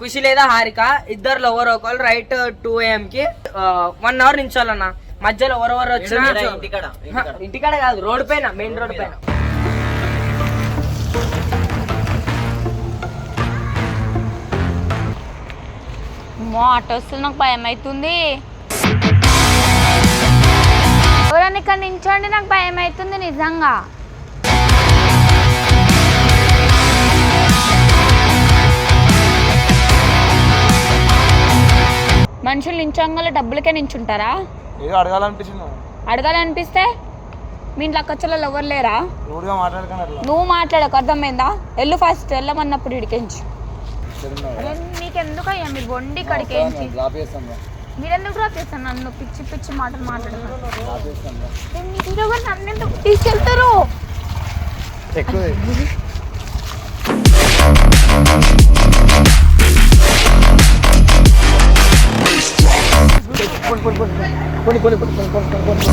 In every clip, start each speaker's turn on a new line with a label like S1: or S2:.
S1: ఖుషి లేదా హారిక? ఇద్దరు ఎవరో ఒకరు రైట్ టూ ఏఎం కి వన్ అవర్ నించోాలన్న మధ్యలో ఎవరెవరు వచ్చినా?
S2: ఇంటికాడ
S1: కాదు రోడ్ పైన మెయిన్ రోడ్ పైన.
S3: మో ఆటో వస్తుంది నాకు భయం అవుతుంది ఎవరన్నా ఇక్కడ నించోండి నాకు భయం అవుతుంది నిజంగా. మనుషులు నించోంగల డబ్బులకే నించుంటారా?
S4: ఏదో అడగాలనిపించింది
S3: అడగాలనిపిస్తే మీ ఇంట్లో అక్కచ్చలలో ఎవరు లేరా?
S4: రూడ్గా మాట్లాడకండి అట్లా.
S3: నువ్వు మాట్లాడకు అర్థమైందా? ఎల్లు ఫస్ట్ వెళ్ళమన్నప్పుడు ఇడికించు. అరే నీకెందుకు అయ్యా మీరు వండి ఇక్కడికి ఏంచి
S4: డ్రాప్ చేస్తాం రా.
S3: మీరు ఎందుకు డ్రాప్ చేస్తాను నన్ను? పిచ్చి పిచ్చి మాటలు మాట్లాడుతున్నారు
S4: డ్రాప్ చేస్తాం రా.
S3: మీరు ఎవరు నన్ను ఎందుకు తీసుకెళ్తారు?
S4: ఎక్కువ
S1: జల్ది వాడి జల్ది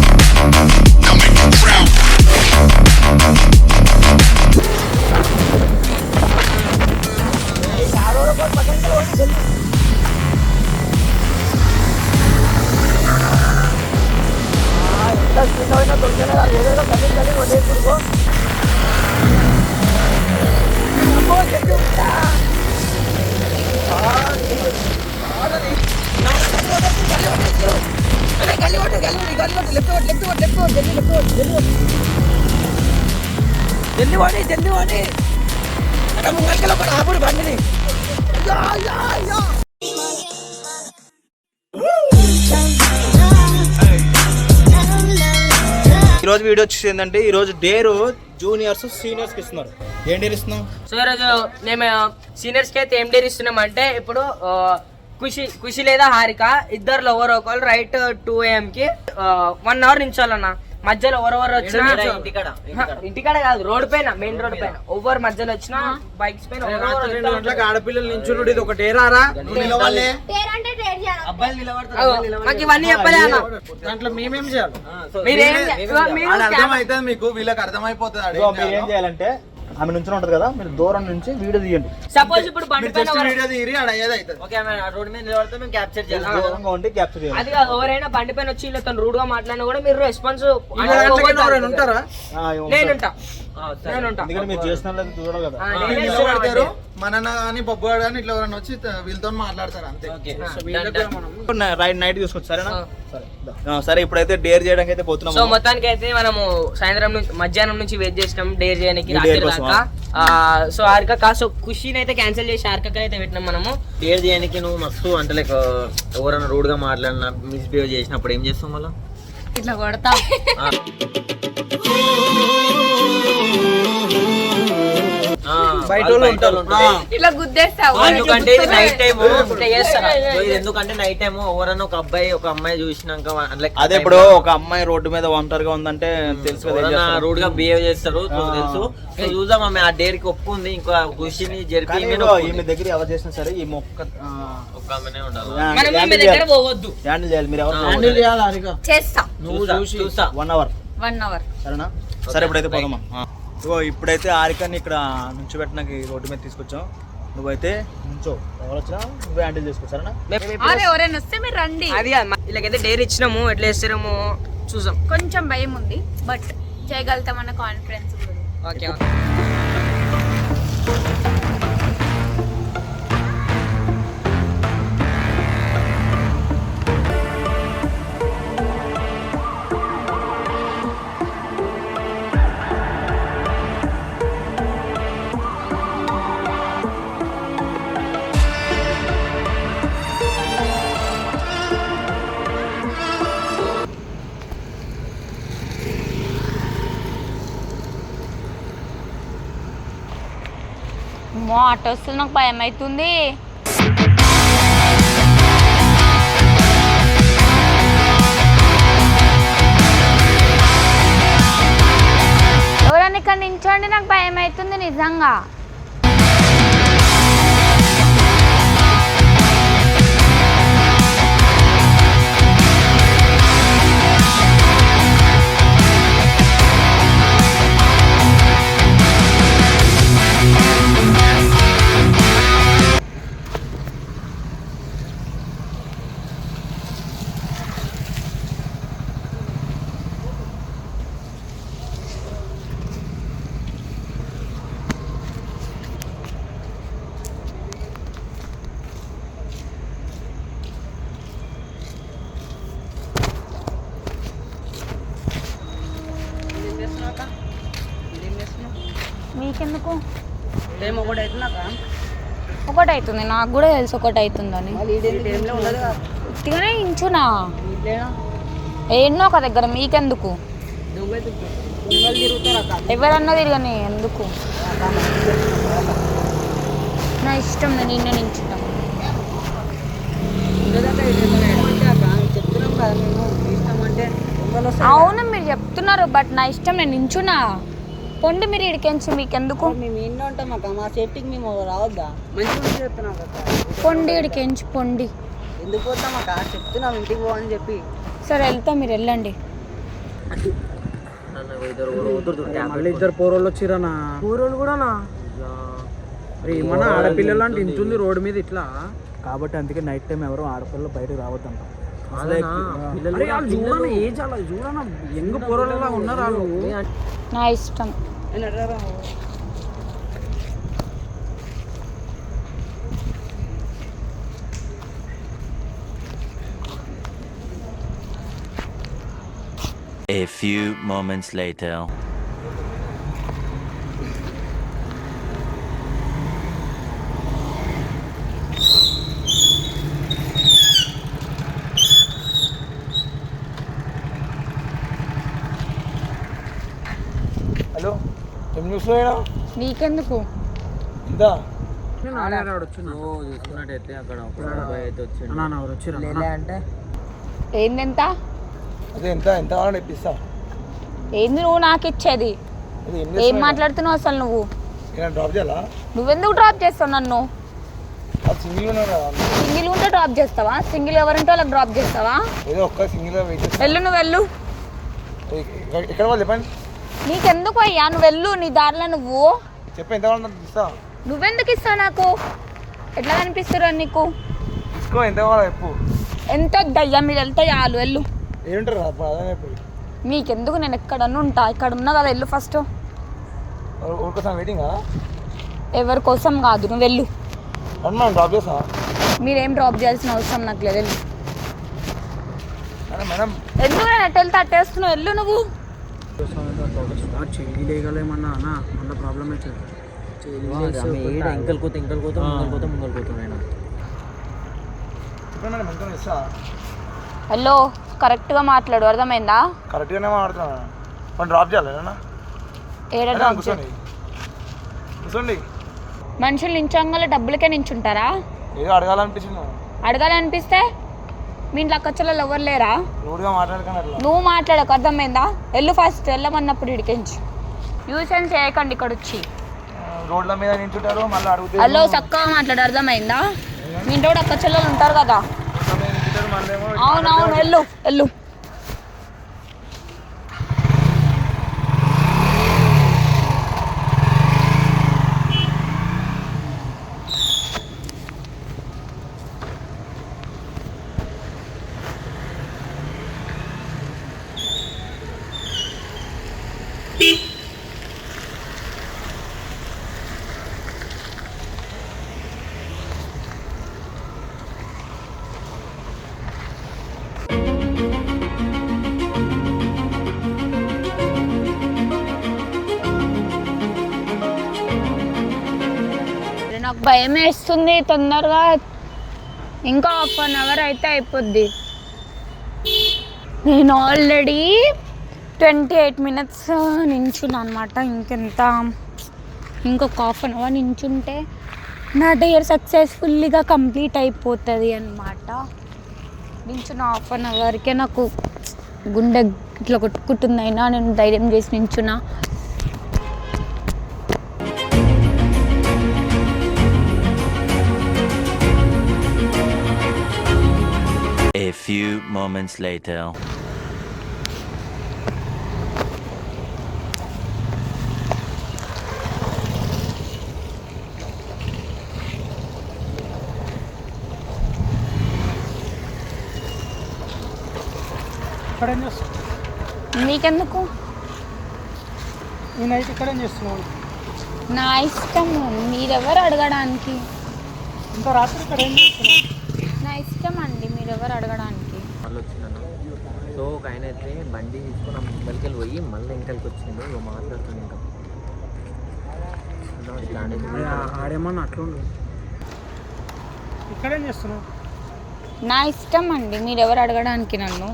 S1: వాడి అక్కడ ముంగల్కెళ్ళి ఒక ఆపుడు బండిని. Yeah, yeah, yeah.
S5: ఈ రోజు వీడియో వచ్చేసి ఏంటంటే ఈ రోజు డేరు జూనియర్స్ సీనియర్స్కి ఇస్తున్నారు. ఏం డేర్ ఇస్తున్నాం
S1: సో ఈరోజు మేము సీనియర్స్కి అయితే ఏం డేర్ ఇస్తున్నాం అంటే ఇప్పుడు ఖుషి ఖుషి లేదా హారిక ఇద్దరు ఎవరో ఒకరు రైట్ టూ ఏఎం కి వన్ అవర్ నించోాలన్న మధ్యలో ఎవరెవరు వచ్చినా
S2: ఇంటికాడ
S1: కాదు రోడ్ పైన మెయిన్ రోడ్ పైన. ఎవరు మధ్యలో వచ్చినా బైక్స్ పైన ఎవరెవరు
S4: రెండు గంటలకు ఆడపిల్లలు నించుడు ఇది ఒక డేరారా నువ్వు నిలవాలే.
S2: అబ్బాయిలు నిలబడతారు
S1: అగో, మాకు ఇవన్నీ చెప్పలే అన్న.
S4: దాంట్లో మేమేం చేయాలి? మీకు వీళ్ళకి అర్థమైపోతుంది
S5: మీరు ఏం
S4: చేయాలో.
S5: చేయాలంటే ఆమె నుంచి ఉంటది కదా మీరు దూరం నుంచి వీడియో తీయండి.
S1: సపోజ్ ఇప్పుడు బండి పైన
S4: వీడియో తీరి ఆడ ఏది అవుతుంది.
S2: ఓకే ఆమె ఆ రోడ్డు మీద నిలబడితే మేము క్యాప్చర్ చేయాలి.
S5: దూరంగా ఉండి క్యాప్చర్ చేయాలి.
S1: అది కాదు ఎవరైనా బండి పైన వచ్చి వీళ్ళతో రూడ్గా మాట్లాడినా కూడా మీరు రెస్పాన్స్
S4: ఉంటారా?
S2: సరే.
S1: నేనుంటా
S5: ఎందుకంటే మీరు చేసిన వాళ్ళకి చూడడం కదా.
S1: నేనే
S4: నిలబడతారు
S1: ఇస్తున్నా
S4: మన కానీ బొబ్బు కానీ ఇట్లా ఎవరైనా వచ్చి వీళ్ళతో మాట్లాడతారు అంతే.
S2: ఓకే.
S4: సో వీళ్ళకి కూడా మనం
S5: ఇప్పుడు నా- రైట్ నైట్ తీసుకొచ్చు సరేనా?
S1: ఆ.
S5: సరే ఇప్పుడైతే డేర్ చేయడానికి అయితే
S1: సో
S5: పోతున్నాము
S1: మొత్తానికి అయితే మనము సాయంత్రం నుంచి మధ్యాహ్నం నుంచి వెయిట్ చేసినాం డేర్ చేయడానికి రాత్రి? దాకా. సో హారిక కా సో ఖుషిని అయితే క్యాన్సిల్ చేసి హారిక అయితే పెట్టినాం మనము.
S2: డేర్ చేయడానికి నువ్వు మస్తు అంటే లైక్ ఎవరైనా రూడ్గా మాట్లాడినా మిస్బిహేవ్ చేసినప్పుడు ఏం చేస్తాం మళ్ళీ?
S3: ఇట్లా కొడతా. ఇట్లా గుద్దేస్తావు.
S1: ఎందుకంటే ఇది నైట్ టైం
S2: ఎందుకంటే నైట్ టైం ఎవరైనా ఒక అబ్బాయి ఒక అమ్మాయి చూసినాక
S5: అదే ఇప్పుడు ఒక అమ్మాయి రోడ్డు మీద ఒంటరిగా ఉందంటే తెలుసు కదా ఏం
S2: ఎవరైనా
S5: చేస్తారు.
S2: రూడ్గా బిహేవ్ చేస్తారు తెలుసు. సో చూద్దాం ఆమె ఆ డేర్కి ఒప్పుకుంది ఇంకా ఖుషిని జరిపి.
S5: ఈమె దగ్గర ఎవరు చేసినా సరే ఈ మొక్క
S2: ఒక్క ఆమెనే ఉండాలి.
S5: హ్యాండిల్ చేయాలి. మీరు ఎవరు
S4: హ్యాండిల్
S3: చేస్తా.
S4: నువ్వు
S2: చూసా,
S5: వన్ అవర్
S3: వన్ అవర్
S5: సరేనా? సరే ఇప్పుడైతే పోదామా. ఇగో ఇప్పుడైతే ఆరికాన్ని ఇక్కడ నుంచి పెట్టడానికి రోడ్డు మీద తీసుకొచ్చాం. నువ్వైతే నుంచో. ఎవరు వచ్చినా నువ్వే హ్యాండిల్ చేసుకో సరేనా?
S1: మేము ఇప్పుడు-
S3: అరే ఎవరైనా వస్తే మీరు రండి.
S1: అది వీళ్ళకైతే డేర్ ఇచ్చినాము ఎట్లా చేస్తారేమో చూసాం
S3: కొంచెం భయం ఉంది బట్ చేయగలుగుతామన్న కాన్ఫిడెన్స్ ఉంది.
S1: Okay okay.
S3: మో ఆటో వస్తుంది నాకు భయం అవుతుంది ఎవరన్నా ఇక్కడ నించోండి నాకు భయం అవుతుంది నిజంగా.
S6: టైం ఒకటి
S3: ఒకటి అవుతుంది నాకు కూడా తెలుసు ఒకటి అవుతుందని ఉత్తిగానే ఇంచునా? ఎన్నో ఒక దగ్గర మీకెందుకు? ఎవరన్నా తిరగని ఎందుకు? నా ఇష్టం నేను నిన్న అవును మీరు చెప్తున్నారు బట్ నా ఇష్టం నేను నించున్నా పొండి మీరు ఇడికెంచి మీకెందుకు?
S6: ఉంటాం అక్క. మా సేఫ్టీకి మేము రావద్దా? మంచిగా చెప్తున్నాం అక్క.
S3: పొండి ఇడికెంచి పొండి.
S6: ఎందుకు పోతాం అక్క? చెప్తున్నాం ఇంటికి పోవని చెప్పి.
S3: సరే వెళ్తా మీరు వెళ్ళండి.
S7: మళ్ళీ ఇద్దరు పోరోళ్ళు వచ్చిరనా
S6: ఊరోళ్ళు కూడానా?
S7: మన ఆడపిల్లలు అంటే ఇంటుంది రోడ్డు మీద ఇట్లా?
S8: కాబట్టి అందుకే నైట్ టైం ఎవరు ఆడపిల్లలు బయటకు రావద్దంట.
S7: అరే వాళ్ళు
S9: A few moments later.
S8: Hello ఏం చూస్తున్నాయినా
S3: నీకెందుకు?
S8: ఇందా?
S2: చూసుకున్నట్టయితే అక్కడ ఒక అబ్బాయి అయితే వచ్చిండు.
S6: అంటే?
S3: ఏందెంత?
S8: అదే ఎంత? ఎంత కావాలని ఇప్పిస్తా.
S3: ఏంది నువ్వు నాకు ఇచ్చేది?
S8: ఏం
S3: ఏం మాట్లాడుతున్నావు అసలు నువ్వు?
S8: డ్రాప్ చేయాలా?
S3: నువ్వెందుకు డ్రాప్ చేస్తావు నన్ను?
S8: అది సింగిల్ ఉన్నా కదా.
S3: సింగిల్ ఉంటే డ్రాప్ చేస్తావా? సింగిల్ ఎవరంటే వాళ్ళకి డ్రాప్ చేస్తావా?
S8: ఏదో ఒక్క సింగిల్ వెయిట్ చేస్తా.
S3: వెళ్ళు నువ్వు వెళ్ళు.
S8: ఎక్కడ- ఎక్కడ వాళ్ళు చెప్పండి.
S3: నీకెందుకు అయ్యా? నువ్వు వెళ్ళు నీ దారిలో నువ్వు.
S8: చెప్పి ఎంత కావాలని ఇస్తా.
S3: నువ్వెందుకు ఇస్తావు నాకు? ఎట్లా కనిపిస్తురా నీకు?
S8: తీసుకో ఎంత కావాలో చెప్పు.
S3: ఎంత వద్దయ్యా మీరు వెళ్తే చాలు వెళ్ళు.
S8: ఏంటారు
S3: మీకెందుకు? నేను ఎక్కడన్నా ఉంటా. ఇక్కడ ఉన్నా కదా వెళ్ళు ఫస్ట్.
S8: వెయిటింగ్
S3: ఎవరి కోసం కాదు. నువ్వు వెళ్ళు.
S8: అన్నా డ్రాప్ చేస్తా.
S3: మీరేం డ్రాప్ చేయాల్సిన అవసరం నాకు లేదు. వెళ్ళు. ఎందుకు నేను వెళ్తే అట్టేస్తున్నావు వెళ్ళు నువ్వు.
S7: చెయ్యి లేగలేమన్నా అన్న మళ్ళీ ప్రాబ్లం అవుతుంది
S2: ఈడ ఇంకల్ కోత ఇంకల్ కోత ముంగల్ కోత ముంగల్ కోత నేను
S8: చెప్పండి మేడం ఎంత ఇస్తా
S3: హలో కరెక్ట్గా మాట్లాడు అర్థమైందా?
S8: కరెక్ట్గానే మాట్లాడుతున్నా. డ్రాప్ చేయాలి నేనా
S3: ఏడ
S8: మేడం,
S3: డ్రాప్
S8: కూర్చోండి. కూర్చోండి.
S3: మనుషులు నించోంగల డబ్బులకే నించుంటారా?
S8: ఏదో అడగాలనిపించింది.
S3: అడగాలనిపిస్తే మీ ఇంట్లో అక్కచెల్లెలు ఎవరు లేరా? నువ్వు మాట్లాడకు అర్థమైందా? వెళ్ళు ఫస్ట్ వెళ్ళమన్నప్పుడు ఇడికించి. యూసెన్ చేయకండి ఇక్కడ వచ్చి.
S8: రోడ్ల మీద నించుంటారు మళ్ళీ
S3: హలో చక్కగా మాట్లాడు అర్థమైందా? మీ ఇంట్లో కూడా అక్కచెల్లెలు ఉంటారు కదా
S8: రోడ్ల మీద నించుంటారు మళ్ళీ ఏమో
S3: అవునవును వెళ్ళు వెళ్ళు భయం వేస్తుంది తొందరగా. ఇంకా హాఫ్ అన్ అవర్ అయితే అయిపోద్ది. నేను ఆల్రెడీ ట్వంటీ ఎయిట్ మినిట్స్ నించున్నా అనమాట ఇంకెంత? ఇంకొక హాఫ్ అన్ అవర్ నించుంటే నా డేర్ సక్సెస్ఫుల్లీగా కంప్లీట్ అయిపోతుంది అనమాట నించున్న హాఫ్ అన్ అవర్కే నాకు గుండె ఇట్లా కొట్టుకుంటుందైనా నేను ధైర్యం చేసి నించున్నా.
S9: Few moments later.
S3: నీకెందుకు?
S7: నైట్ ఇక్కడ ఏం చేస్తున్నావు?
S3: నా ఇష్టం మీరెవరు అడగడానికి?
S7: ఇంత రాత్రి ఇక్కడ ఏం
S3: నా ఇష్టం అండి మీరెవరు అడగడానికి?
S2: వచ్చిందన్న. సో ఒక ఆయన అయితే బండి తీసుకుని ముందరికి వెళ్ళి పోయి మళ్ళీ ఇంకలికి వచ్చిండు. ఇక. మాట్లాడుతుంది ఇంకా
S7: ఆడేమన్నా అట్లా ఉండదు
S10: ఇక్కడేం చేస్తున్నావు?
S3: నా ఇష్టం అండి. మీరు ఎవరు అడగడానికి నన్ను?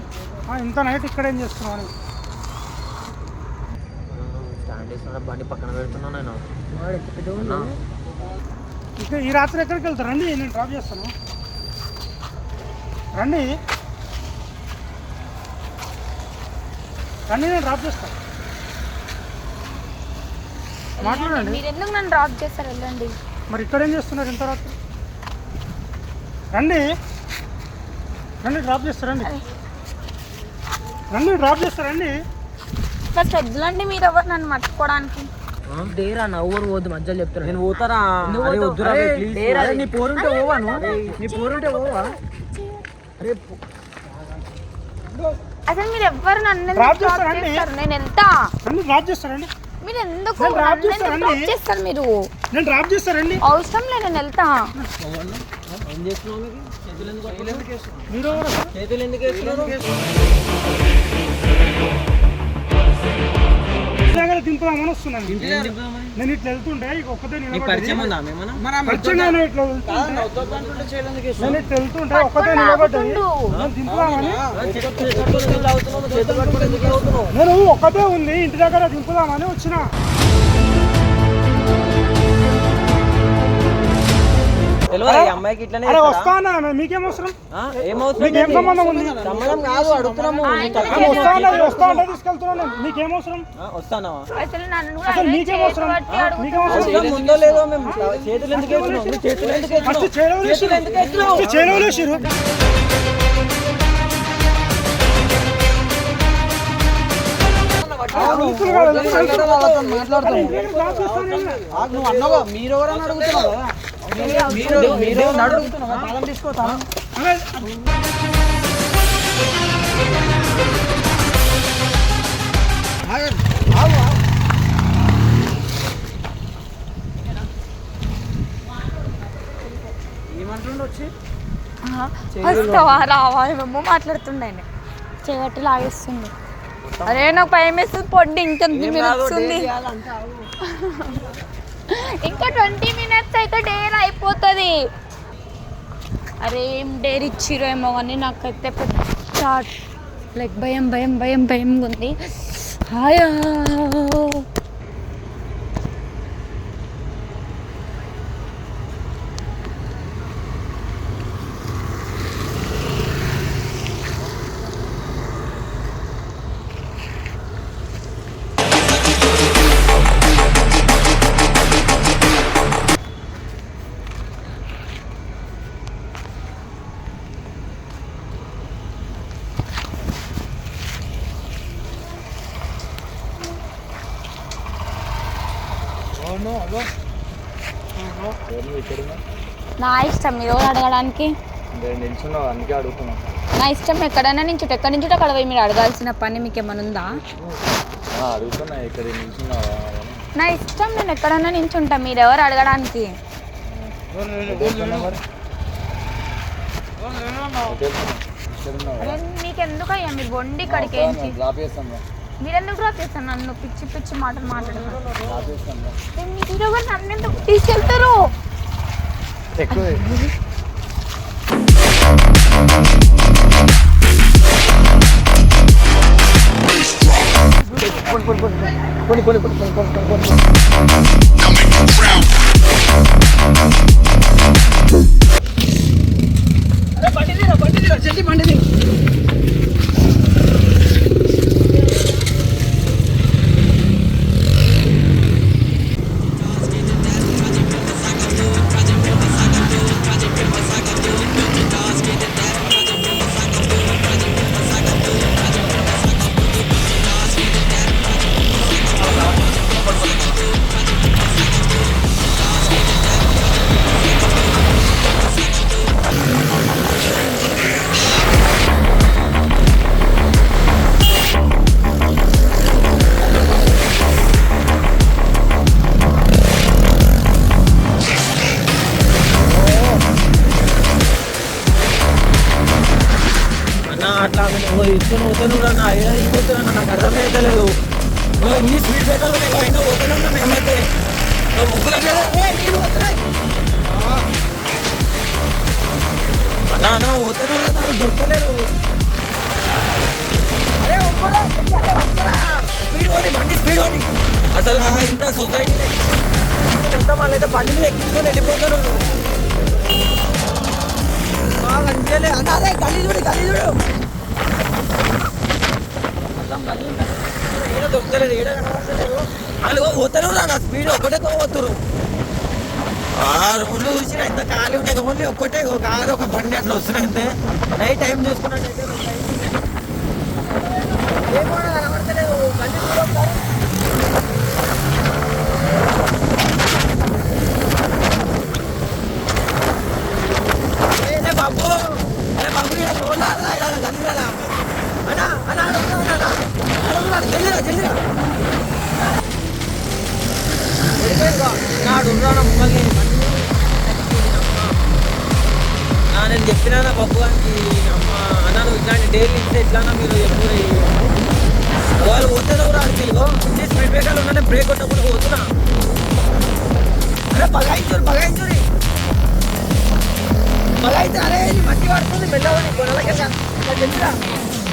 S10: ఆ, ఇంత నైట్ ఇక్కడేం చేస్తున్నావు అని.
S2: స్టాండ్ వేసిన బండి పక్కన పెడుతున్నా నేను. అన్నా,
S10: ఇంకా ఈ రాత్రి ఎక్కడికి వెళ్తారు రండి నేను డ్రాప్ చేస్తాను. రండి. రండి నేను డ్రాప్ చేస్తాను మాట్లాడండి.
S3: మీరు ఎందుకు నన్ను డ్రాప్ చేస్తారు? వెళ్ళండి.
S10: మరి ఇక్కడ ఏం చేస్తున్నారు ఇంత రాత్రి? రండి. రండి డ్రాప్ చేస్తారండి రండి. డ్రాప్ చేస్తారండి
S3: ఫస్ట్ వద్దులండి మీరు ఎవరు? నన్ను మర్చిపోవడానికి.
S1: డేరా నవ్వురు పోద్దు మధ్యలో చెప్తాను
S7: నేను పోతారా వద్దురా. అరే, నీ పోరుంటే పోవాను నీ పోరుంటే పోవా? అరే. పో-
S3: అసలు మీరు ఎవరు నన్ను
S10: డ్రాప్ చేస్తారండి?
S3: నేను వెళ్తా
S10: రండి డ్రాప్ చేస్తారండి
S3: మీరు ఎందుకు
S10: నేను డ్రాప్
S3: నన్ను. డ్రాప్ చేస్తారు మీరు
S10: నేను డ్రాప్ చేస్తారండి
S3: అవసరం లేదు నేను వెళ్తా
S7: ఏం చేస్తున్నావు?
S10: మీరు?
S7: చేతులు ఎందుకు వేస్తున్నారు?
S10: దింపుదామని వస్తున్నాను? నేను ఇట్లా వెళ్తుంటే ఇక ఒక్కతే
S7: నీకు
S10: నిలబడ్డది.
S7: పరిచయం ఉందా మేమన్నా?
S10: పరిచయం నేను ఇట్లా? నేను వెళ్తుంటే. నేను దింపుదామని? నేను ఒక్కతే ఉంది ఇంటి దగ్గర దింపుదామని వచ్చిన
S7: అమ్మాయికి ఇట్లనే
S10: అరే
S7: చేస్తారా?
S10: వస్తా అన్న? మీకేం అవసరం?
S7: ఆ? ఏమవుతుంది
S10: మీకేం సంబంధం ఉంది?
S7: సంబంధం కాదు అడుగుతున్నాము. నీకు
S10: అరే వస్తా అన్న? వస్తా అంటే తీసుకెళ్తున్నాను నేను. మీకేం అవసరం?
S7: ఆ, వస్తానావా
S3: అసలు నన్ను కూడా
S10: అసలు
S3: అదే
S10: మీకేం
S3: చేతి
S10: అవసరం?
S3: పట్టి
S10: మీకేం
S3: అడుగుతున్నారు.
S10: అవసరం?
S7: అవసరం ఉందో లేదో మేము చేతులు ఎందుకు వేస్తున్నావు నువ్వు చేతులు ఎందుకు చేతులు ఎందుకు అన్నావా మీరు ఎవరని అడుగుతున్నావు? తీసుకోతా
S3: వస్తావా రావా ఏమేమో మాట్లాడుతుండే చేయబట్టి లాగేస్తుంది అరే నాకు భయం వేస్తుంది పొడ్డి ఇంకెంత ఉంది ఇంకా ట్వంటీ మినిట్స్ అయితే డేర్ అయిపోతుంది. అరే ఏం డేర్ ఇచ్చిరో ఏమో కానీ నాకైతే పెద్ద లైక్ భయం భయం భయం భయంగా ఉంది హాయా. ఇష్టం మీరు ఎవరు అడగడానికి? నా ఇష్టం ఎక్కడైనా నుంచి ఎక్కడి నుంచి అక్కడ పోయి మీరు అడగాల్సిన పని మీకు ఏమైనా ఉందా? నా ఇష్టం నేను ఎక్కడైనా నించుంటా మీరు ఎవరు అడగడానికి? మీకు ఎందుకు అయ్యా మీరు బొండి ఇక్కడికి ఏంటి? మీరు ఎందుకు డ్రాప్ చేస్తాను నన్ను పిచ్చి పిచ్చి మాటలు మాట్లాడుతున్నారు. మీరు నన్ను ఎందుకు తీసుకెళ్తారు?
S7: అన్న
S2: అసలు నా ఇంత సొసైటీ ఎంత వాళ్ళైతే బండి మీద ఎక్కించుకొని వెళ్ళిపోతారు బాగా అంతేలే అన్న అదే గల్లీ చూడు గల్లీ చూడు. ఏదో దొరకలేదు ఈడ వాళ్ళు పోతారు నా స్పీడ్ ఒకటే పోతురు ఆ రోడ్లు చూసిన ఎంత ఖాళీ ఉంటాయి ఓన్లీ ఒక్కటే ఒక కారు ఒక బండి అట్లా వస్తున్నాయి అంతే. నైట్ టైం చూసుకున్నట్టయితే ఏమో కనబడతలేదు. బండి చూడు ఒకసారి. ఏ బాబు ఏ బాబు అన్నా, అన్నా, అడుగురా, నాడు నేను చెప్పినా పప్పు బాబు గారికి అమ్మ అన్న ఇట్లాంటి డైలీ ఇస్తే ఎట్లా మీరు ఎప్పుడు వాళ్ళు పోతే కూడా అడిగిలో స్పీడ్ బ్రేకర్లు ఉన్నా బ్రేక్ కొట్టకుండా పోతున్నా అరే బగాయించురు మళ్ళీ అయితే అరే ఇది మట్టి పడుతుంది మెల్లవని కొనలకెళ్ళా చెప్పిరా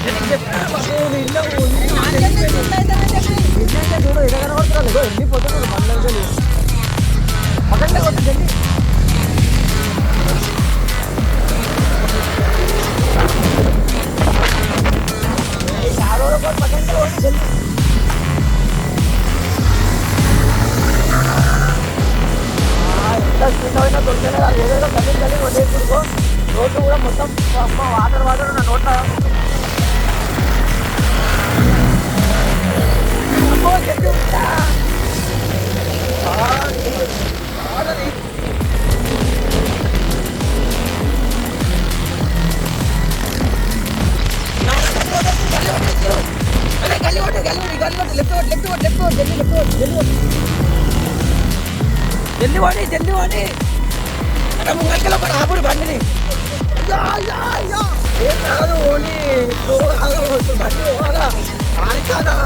S2: నేను చెప్పినా బాబు నీ ఇల్లు చూడు ఎక్కడ కనబడుతున్నారు ఇగో వెళ్ళిపోతున్నారు బండ్లు పక్కన కొట్టండి జల్దీ లెఫ్ట్ కొట్టు, వాడి జల్దీ వాడి. ముంగల్కెళ్ళి ఒక ఆపుడు బండిని. ఏం కాదు ఓన్లీ బండి పోవాలా ఆడి కాదా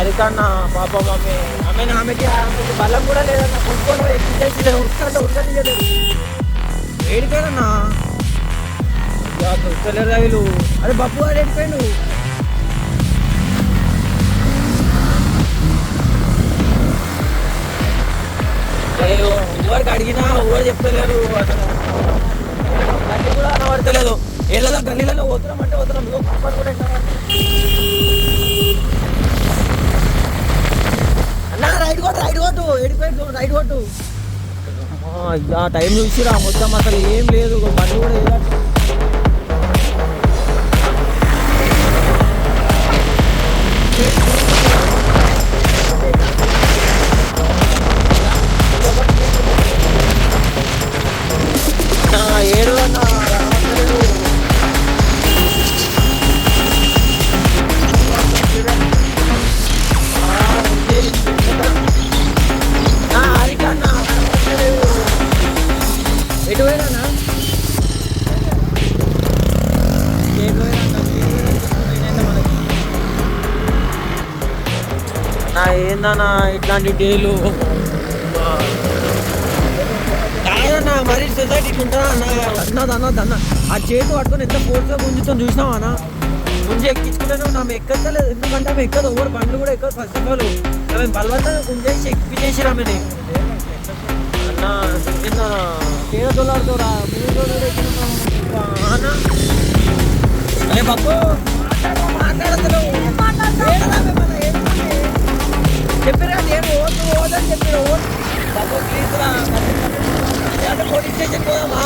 S2: అరికన్నా పాప మమ్మీ ఆమె ఆమెకి బలం కూడా లేదన్న కొనుక్కోవడం ఎక్కించేసి ఉడకంటే ఉడకనియలేదు ఏడిపోయాడన్నా దొరకలేరు వీళ్ళు అరే బప్పు వాడు ఎడిపోయాడు ఎవరికి అడిగినా ఎవరు చెప్తలేరు. అసలు కూడా అనబడతలేదు ఏళ్ళలో గల్లీలలో పోతున్నాం అంటే పోతున్నాం. ఇగో కుక్కలు కూడా ఎంట అన్నా రైట్ కొట్టు రైట్ కొట్టు ఎడిపోయాడు రైట్ కొట్టు. ఆ టైం చూసిరా మొత్తం అసలు ఏం లేదు బండి కూడా ఏదో నా ఇట్లాంటి డేలు. కాదన్నా మరి సొసైటీ ఉంటారా అన్న? అన్నది అన్నది అన్న ఆ చేతి పట్టుకొని ఎంత ఫోర్స్గా గుంజుతాం చూసినావా అన్న? గుంజి ఎక్కించుకున్నాను నా ఎక్కలేదు ఎందుకంటే ఆమె ఎక్కదు ఎవరు బండ్లు కూడా ఎక్కదు ఫస్ట్ ఆఫ్ ఆల్ ఆమె బలవంతంగా గుంజేసి ఎక్కించేసి ఆమెని. అన్న కింద తేడా తోలాడుతారా? అన్న? అరే బాబు మాట్లాడతలేవు చెప్పిరా నేను ఓటు ఓదని చెప్పిన ఓటు బాబు ప్లీజ్ రా అంటే పోలీస్ స్టేషన్ పోదామా